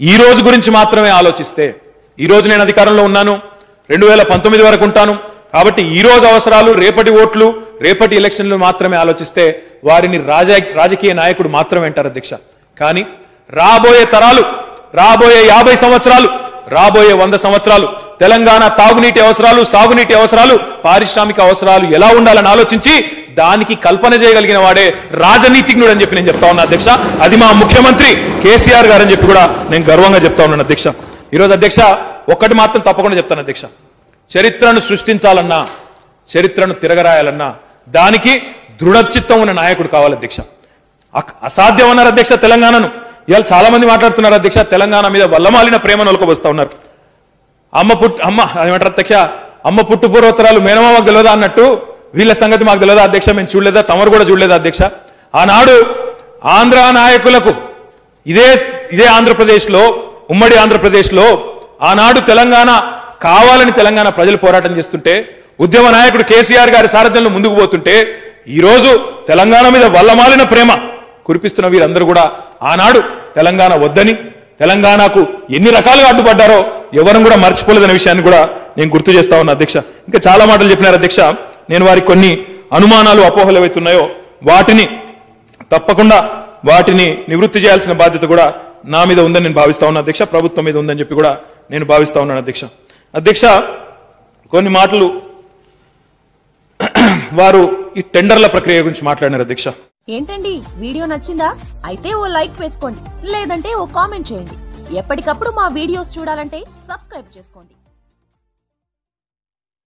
ఈ రోజు గురించి మాత్రమే ఆలోచిస్తే ఈ రోజు నేను అధికారంలో ఉన్నాను రెండు వేల పంతొమ్మిది వరకు ఉంటాను కాబట్టి ఈ రోజు అవసరాలు రేపటి ఓట్లు రేపటి ఎలక్షన్లు మాత్రమే ఆలోచిస్తే వారిని రాజా రాజకీయ నాయకుడు మాత్రమే అంటారు అధ్యక్ష. కానీ రాబోయే తరాలు రాబోయే యాభై సంవత్సరాలు రాబోయే వంద సంవత్సరాలు తెలంగాణ తాగునీటి అవసరాలు సాగునీటి అవసరాలు పారిశ్రామిక అవసరాలు ఎలా ఉండాలని ఆలోచించి దానికి కల్పన చేయగలిగిన వాడే రాజనీతిజ్ఞుడు అని చెప్పి నేను చెప్తా ఉన్నా అధ్యక్ష. అది మా ముఖ్యమంత్రి కేసీఆర్ గారు అని చెప్పి కూడా నేను గర్వంగా చెప్తా ఉన్నాను అధ్యక్ష. ఈరోజు అధ్యక్ష ఒక్కటి మాత్రం తప్పకుండా చెప్తాను అధ్యక్ష. చరిత్రను సృష్టించాలన్నా చరిత్రను తిరగరాయాలన్నా దానికి దృఢచిత్తం ఉన్న నాయకుడు కావాలి అధ్యక్ష. అసాధ్యం అన్నారు అధ్యక్ష తెలంగాణను. ఇవాళ చాలా మంది మాట్లాడుతున్నారు అధ్యక్ష తెలంగాణ మీద వల్లమాలిన ప్రేమ ఒలకబోస్తా ఉన్నారు. అమ్మ పుట్టు అమ్మ ఏమంటారు అధ్యక్ష? అమ్మ పుట్టు పూర్వోత్తరాలు మేనమామ గెలవదా అన్నట్టు వీళ్ళ సంగతి మాకు తెలియదా అధ్యక్ష? మేము చూడలేదా? తమరు కూడా చూడలేదా అధ్యక్ష? ఆనాడు ఆంధ్ర నాయకులకు ఇదే ఇదే ఆంధ్రప్రదేశ్లో ఉమ్మడి ఆంధ్రప్రదేశ్లో ఆనాడు తెలంగాణ కావాలని తెలంగాణ ప్రజలు పోరాటం చేస్తుంటే ఉద్యమ నాయకుడు కేసీఆర్ గారి సారథ్యంలో ముందుకు పోతుంటే ఈరోజు తెలంగాణ మీద వల్లమాలిన ప్రేమ కురిపిస్తున్న వీరందరూ కూడా ఆనాడు తెలంగాణ వద్దని తెలంగాణకు ఎన్ని రకాలుగా అడ్డుపడ్డారో ఎవరు కూడా మర్చిపోలేదనే విషయాన్ని కూడా నేను గుర్తు చేస్తా ఉన్నా అధ్యక్ష. ఇంకా చాలా మాటలు చెప్పినారు అధ్యక్ష. నేను వారికి కొన్ని అనుమానాలు అపోహలు ఏవైతున్నాయో వాటిని తప్పకుండా వాటిని నివృత్తి చేయాల్సిన బాధ్యత కూడా నా మీద ఉందని నేను భావిస్తా ఉన్నా. అధ్యక్ష ప్రభుత్వం మీద ఉందని చెప్పి కూడా నేను భావిస్తా ఉన్నాను అధ్యక్ష. అధ్యక్ష కొన్ని మాటలు వారు ఈ టెండర్ల ప్రక్రియ గురించి మాట్లాడినారు అధ్యక్ష. ఏంటండి? వీడియో నచ్చిందా? అయితే ఓ లైక్ వేసుకోండి. లేదంటే ఓ కామెంట్ చేయండి. ఎప్పటికప్పుడు మా వీడియోస్ చూడాలంటే సబ్స్క్రైబ్ చేసుకోండి.